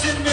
같은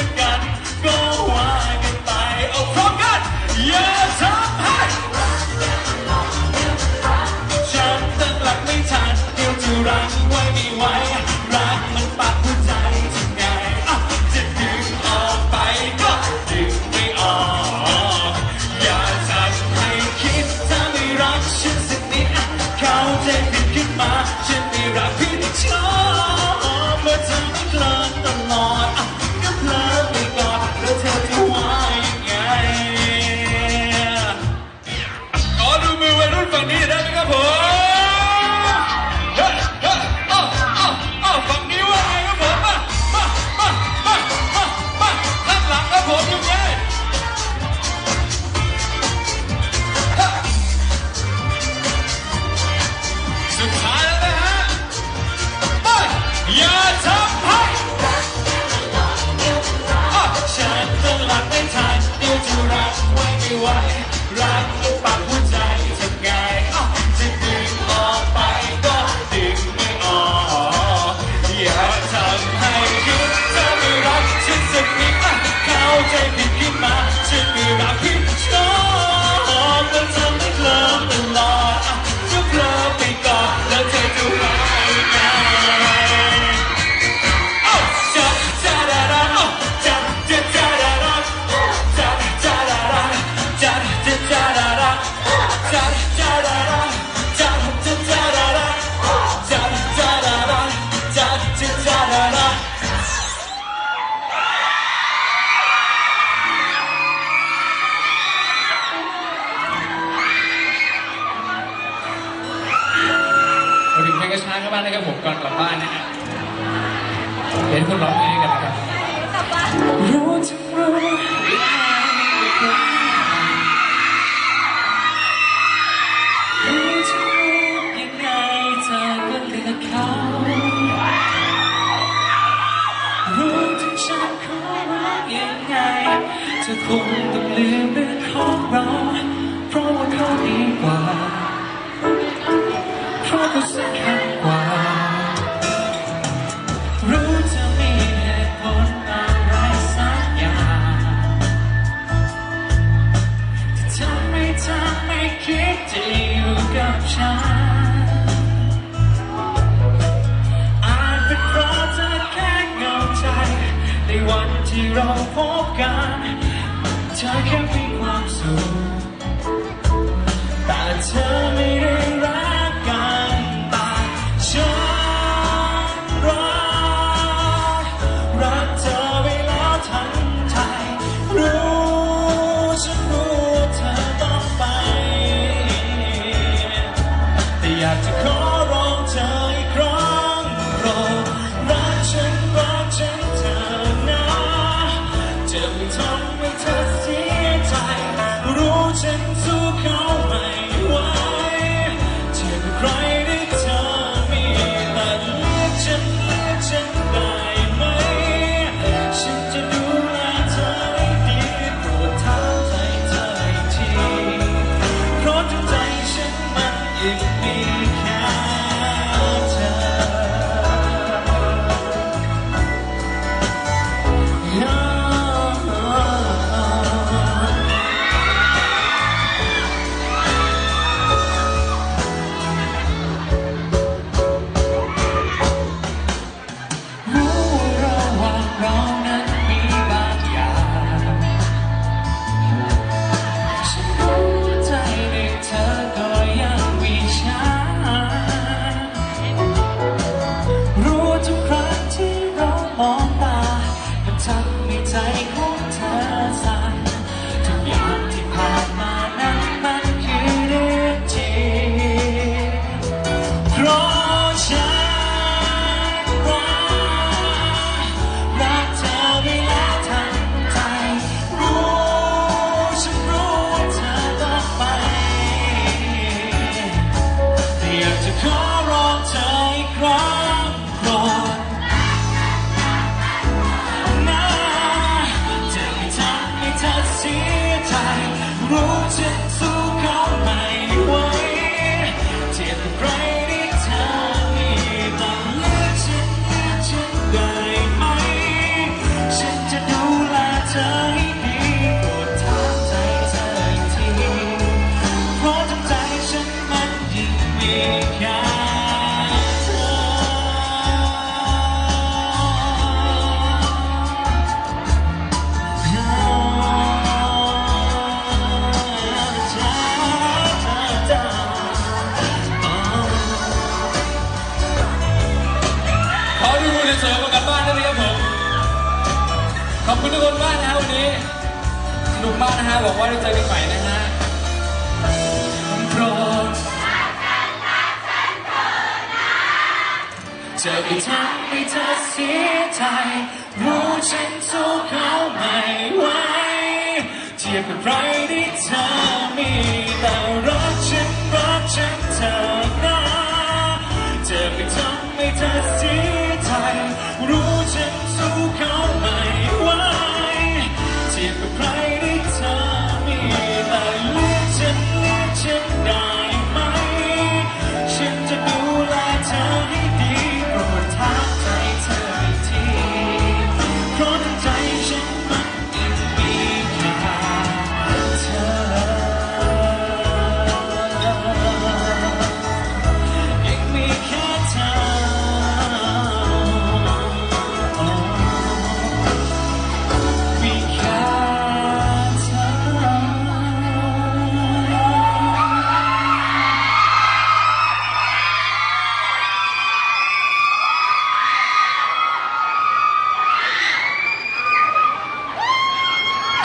นะครับผมก่อนกลับบ้านนะฮะเห็นคุณร้องเพลงกันนะครับรู้จะยกันเขารักคง จะไม่ทำให้เธอเสียใจ รู้ฉัน 不见。 ฮะบอกว่าได้เจอกันใหม่นะฮะโปรดจะไปทำให้เธอเสียใจรู้ฉันสู้เขาไม่ไหวเทียบกับใครที่เธอมีแต่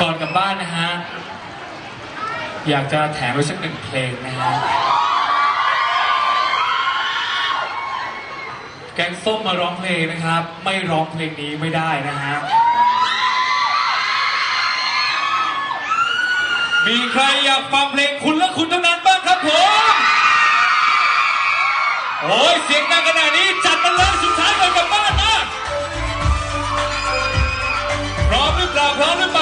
ก่อนกลับบ้านนะฮะ อยากจะแถมไว้สักหนึ่งเพลงนะฮะ แกงส้มมาร้องเพลงนะครับ ไม่ร้องเพลงนี้ไม่ได้นะฮะ มีใครอยากฟังเพลงคุณและคุณเท่านั้นบ้างครับผม โอ้ยเสียงดังขนาดนี้จัดมันเลยสุดท้ายก่อนกลับบ้านนะพร้อมหรือเปล่าพร้อมหรือเปล่า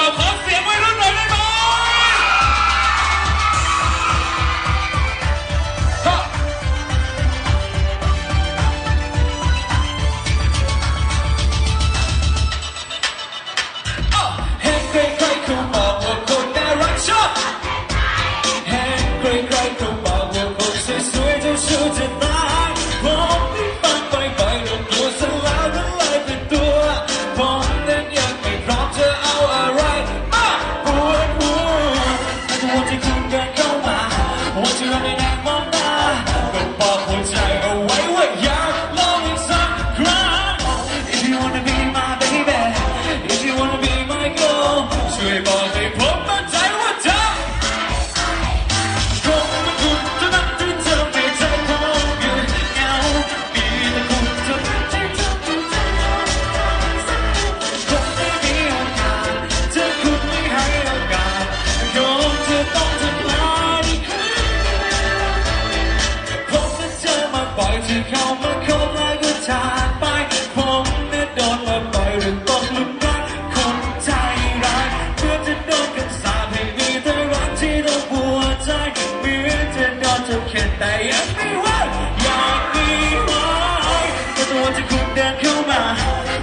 的筹码，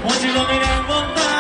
忘记了你的我吗？